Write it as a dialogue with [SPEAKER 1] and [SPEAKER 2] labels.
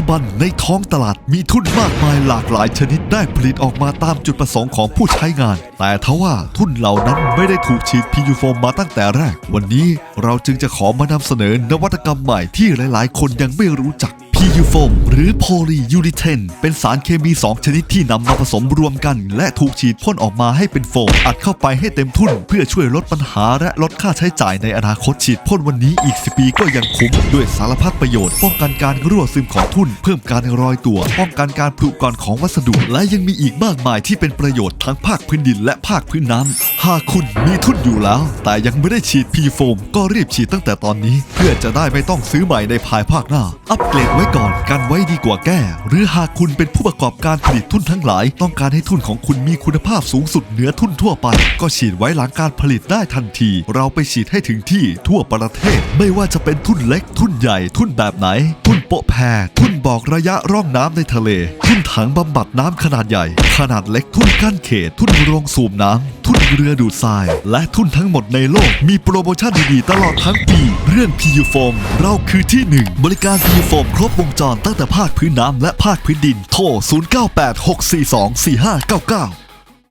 [SPEAKER 1] จุบันในท้องตลาดมีทุนมากมายหลากหลายชนิดได้ผลิตออกมาตามจุดประสงค์ของผู้ใช้งาน แต่ทว่าทุนเหล่านั้นไม่ได้ถูกฉีดพียูโฟมมาตั้งแต่แรก วันนี้เราจึงจะขอมานำเสนอนวัตกรรมใหม่ที่หลาย ๆ คนยังไม่รู้จัก PU foam หรือ polyurethane เป็นสารเคมี 2 ชนิดที่นำมาผสมรวมกัน และถูกฉีดพ่นออกมาให้เป็นโฟม อัดเข้าไปให้เต็มทุ่น เพื่อช่วยลดปัญหาและลดค่าใช้จ่ายในอนาคตฉีดพ่นวันนี้อีก10ปีก็ยังคุ้ม ด้วยสารพัดประโยชน์ ป้องกันการรั่วซึมของทุ่น เพิ่มการรอยตัว ป้องกันการผุกร่อนของวัสดุ และยังมีอีกมากมายที่เป็นประโยชน์ทั้งภาคพื้นดินและภาคพื้นน้ำหากคุณมีทุ่นอยู่แล้ว แต่ยังไม่ได้ฉีด P โฟมก็รีบฉีดตั้งแต่ตอนนี้ เพื่อจะได้ไม่ต้องซื้อใหม่ในภายภาคหน้า อัปเกรดไว้ก่อนกันไว้ดีกว่าแก้ หรือหากคุณเป็นผู้ประกอบการผลิตทุนทั้งหลาย ต้องการให้ทุนของคุณมีคุณภาพสูงสุดเหนือทุนทั่วไป ก็ฉีดไว้หลังการผลิตได้ทันที เราไปฉีดให้ถึงที่ทั่วประเทศ ไม่ว่าจะเป็นทุนเล็กทุนใหญ่ทุนแบบไหน ทุนโปะแพรทุน บอกระยะร่องน้ำในทะเล ทุ่นถังบำบัดน้ำขนาดใหญ่ ขนาดเล็กทุ่นกั้นเขต ทุ่นโรงสูบน้ำ ทุ่นเรือดูดทราย และทุ่นทั้งหมดในโลก มีโปรโมชั่นดีๆ ตลอดทั้งปี เรื่อง PU Foam เราคือที่หนึ่งบริการ PU Foam ครบวงจรตั้งแต่ภาคพื้นน้ำและภาคพื้นดิน โทร 0986424599